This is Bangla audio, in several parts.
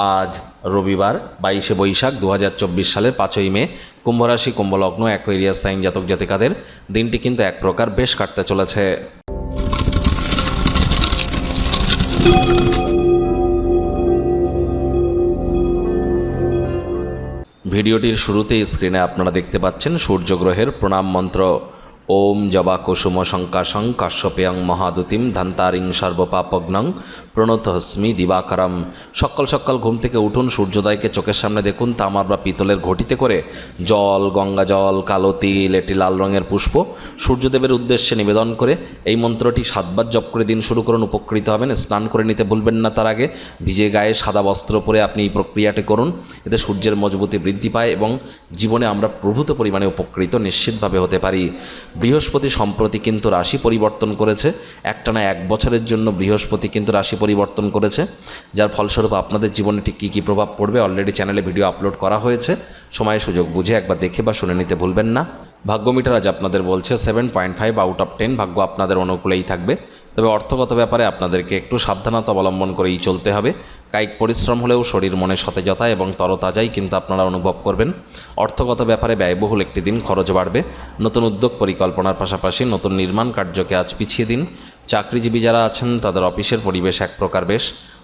আজ রবিবার বাইশে বৈশাখ দু হাজার চব্বিশ সালের পাঁচই মে, কুম্ভরাশি, কুম্ভলগ্ন, অ্যাকোয়ারিয়াস, সাইন জাতক জাতিকাদের দিনটি কিন্তু এক প্রকার বেশ কাটতে চলেছে। ভিডিওটির শুরুতে স্ক্রিনে আপনারা দেখতে পাচ্ছেন সূর্যগ্রহের প্রণাম মন্ত্র। ওম জবা কুসুম শঙ্কাশং কাশ্যপেয়ং মহাদুতিম ধান্তারিং সর্বপাপগ্নং প্রণতহস্মি দিবাকরম। সকাল সকাল ঘুম থেকে উঠুন, সূর্যোদয়কে চোখের সামনে দেখুন, তামার বা পিতলের ঘটিতে করে জল, গঙ্গা জল, কালো তিল এটি লাল রঙের পুষ্প সূর্যদেবের উদ্দেশ্যে নিবেদন করে এই মন্ত্রটি সাতবার জপ করে দিন শুরু করুন, উপকৃত হবেন, স্নান করে নিতে ভুলবেন না তার আগে। ভিজে গায়ে সাদা বস্ত্র পরে আপনি এই প্রক্রিয়াটি করুন, এতে সূর্যের মজবুতি বৃদ্ধি পায় এবং জীবনে আমরা প্রভূত পরিমাণে উপকৃত নিশ্চিতভাবে হতে পারি। বৃহস্পতি সম্প্রতি কিন্তু রাশি পরিবর্তন করেছে। একটানা এক বছরের জন্য বৃহস্পতি কিন্তু রাশি পরিবর্তন করেছে। যার ফলস্বরূপ আপনাদের জীবনে ঠিক কী কী প্রভাব পড়বে অলরেডি চ্যানেলে ভিডিও আপলোড করা হয়েছে। সময় সুযোগ বুঝে একবার দেখে বা শুনে নিতে ভুলবেন না। ভাগ্যমিটার আজ আপনাদের বলছে seven point five out of ten ভাগ্য আপনাদের অনুকূলেই থাকবে। তবে অর্থগত ব্যাপারে আপনাদেরকে একটু সাবধানতা অবলম্বন করেই চলতে হবে। কায়িক পরিশ্রম হলেও শরীর মনে সতেজতা এবং তরতাজাই কিন্তু আপনারা অনুভব করবেন। অর্থগত ব্যাপারে ব্যয়বহুল একটি দিন খরচ বাড়বে। নতুন উদ্যোগ পরিকল্পনার পাশাপাশি নতুন নির্মাণ কার্যকে আজ পিছিয়ে দিন। চাকরিজীবী যারা আছেন, তাদের অফিসের পরিবেশ এক প্রকার বেশ।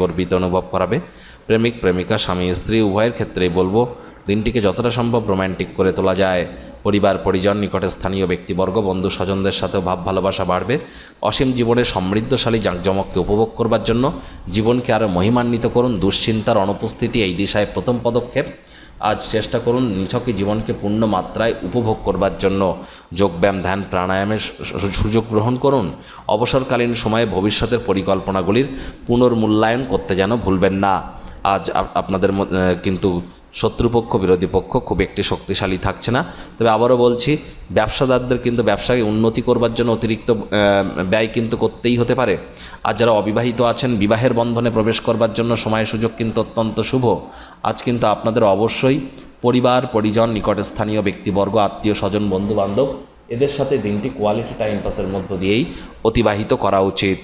গর্বিত অনুভব করাবে। প্রেমিক, প্রেমিকা, স্বামী, স্ত্রী, উভয়ের ক্ষেত্রেই বলব, দিনটিকে যতটা সম্ভব রোম্যান্টিক করে তোলা যায়। পরিবার, পরিজন, নিকটে স্থানীয় ব্যক্তিবর্গ, বন্ধু, স্বজনদের সাথেও ভাব ভালোবাসা বাড়বে। অসীম জীবনে সমৃদ্ধশালী জাঁকজমককে উপভোগ করবার জন্য জীবনকে আরও মহিমান্বিত করুন। দুশ্চিন্তার অনুপস্থিতি এই দিশায় প্রথম পদক্ষেপ। আজ চেষ্টা করুন নিছকে জীবনকে পূর্ণ মাত্রায় উপভোগ করবার জন্য যোগব্যায়াম, ধ্যান, প্রাণায়ামের সুযোগ গ্রহণ করুন। অবসরকালীন সময়ে ভবিষ্যতের পরিকল্পনাগুলির পুনর্মূল্যায়ন করতে যেন ভুলবেন না। আজ আপ- আপনাদের কিন্তু শত্রুপক্ষ, বিরোধী পক্ষ খুব একটি শক্তিশালী থাকছে না। তবে আবারও বলছি, ব্যবসাদারদের কিন্তু ব্যবসাকে উন্নতি করবার জন্য অতিরিক্ত ব্যয় কিন্তু করতেই হতে পারে। আর যারা অবিবাহিত আছেন, বিবাহের বন্ধনে প্রবেশ করবার জন্য সময় সুযোগ কিন্তু অত্যন্ত শুভ। আজ কিন্তু আপনাদের অবশ্যই পরিবার, পরিজন, নিকটে স্থানীয় ব্যক্তিবর্গ, আত্মীয় স্বজন বন্ধু বান্ধব এদের সাথে দিনটি কোয়ালিটি টাইম পাসের মধ্য দিয়েই অতিবাহিত করা উচিত।